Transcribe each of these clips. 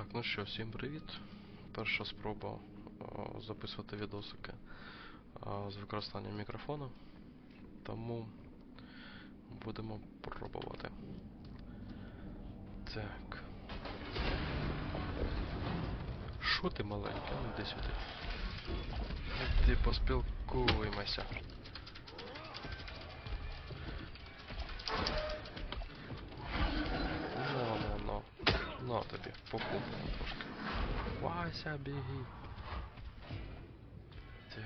Так, ну що, всім привіт. Перша спроба а, записувати відосики а, з використанням мікрофона. Тому будемо пробувати. Так. Що ти маленький? Ну іди сюди. Іди поспілкуємося. На тобі, покупку трошки. Вася, біги. Так,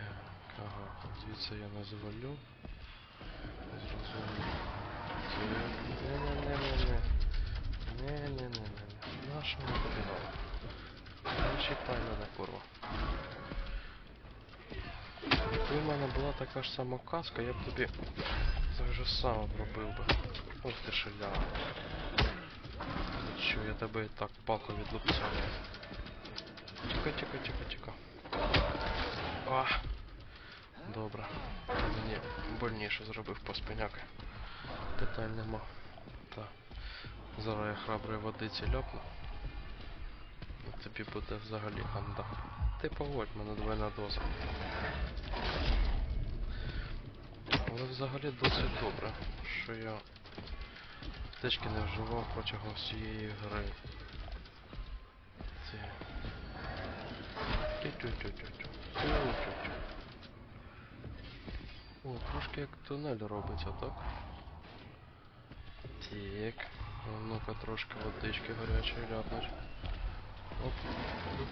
ага, звідси я не завалю. Зрозуміло. Не-не-не-не-не. Не-не-не-не. Наша не побігала. Не чіпай мене, курва. Якби в мене була така ж сама каска, я б тобі так же само зробив би. Ось ти шилява. Що, я тебе так палку відлупцяю. Тихо, тихо, тихо, тихо. А! Добре. Мені больніше зробив по спиняки. Питань нема. Так. Зараз я храброї водиці ляпну. І тобі буде взагалі ханда. Ти погодь, мене двойна доза. Але взагалі досить добре, що я аптечки не вживав протягом всієї гри. Це... Тю-тю-тю-тю-тю. Тю-тю-тю. О, трошки як тунель робиться, так? Так. Ну-ка трошки водички гарячої ляпнуть. Оп,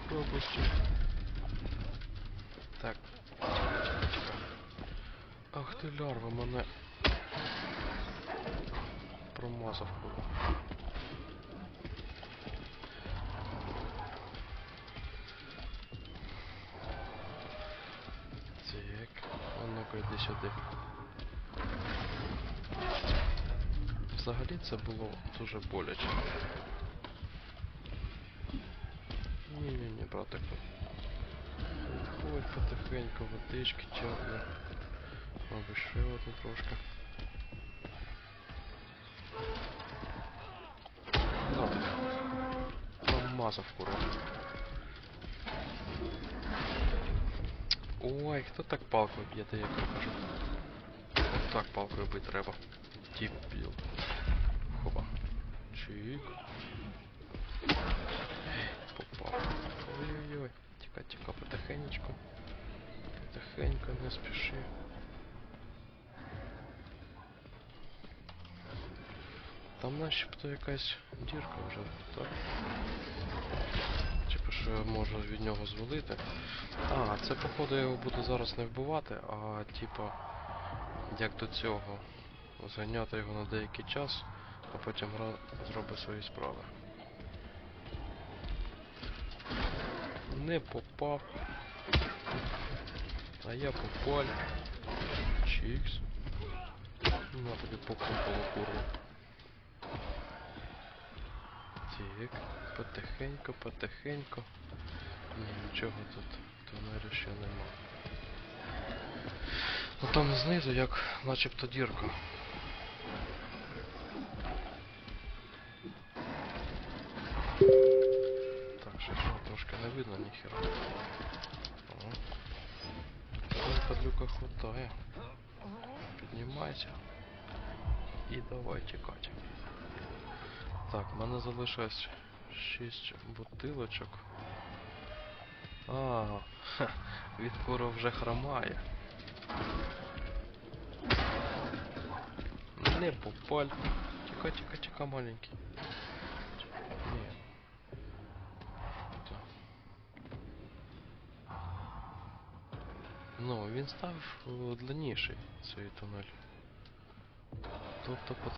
пропусти. Так. Ах ти лярва, мене промазав. Так, а ну-ка йди сюди. Взагалі це було дуже боляче. Ні-ні-ні, братику. Ходь потихеньку, водички тягне. Мабуть, ще одну трошки. промазав курва. Ой, хто так палкою б'є, та я кажу. Так палкою бити треба. Дебіл. Хоба. Чик. Ей, Попав. Ой-ой-ой. Тіка, тіка, потихенечку. Потихеньку, не спіши. Там начебто якась дірка вже, так? Можу від нього звалити. А, це походу я його буду зараз не вбивати, а типа як до цього. Зганяти його на деякий час, а потім гра зробить свої справи. Не попав. А я попал. Чикс. На тобі покупало курва. Так, потихеньку, потихеньку. Ні, нічого тут тунелю ще нема. Ну там знизу як начебто дірка. Так, що трошки не видно ніхера. Падлюка хватає. Піднімайся. І давай тікати. Так, в мене залишилось 6 бутилочок. А, ха, він скоро вже хромає. Не попаль. Тихо, тихо, тихо, маленький. Ну, він став е, длинніший цей тунель. Тобто по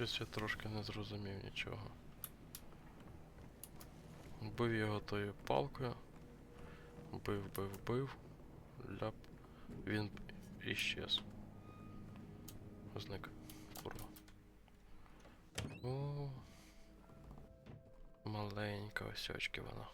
Щось я трошки не зрозумів нічого. Бив його тою палкою. Бив, бив, бив. Ляп. Він іщез. Зник. Курва. О. Маленька ось очки вона.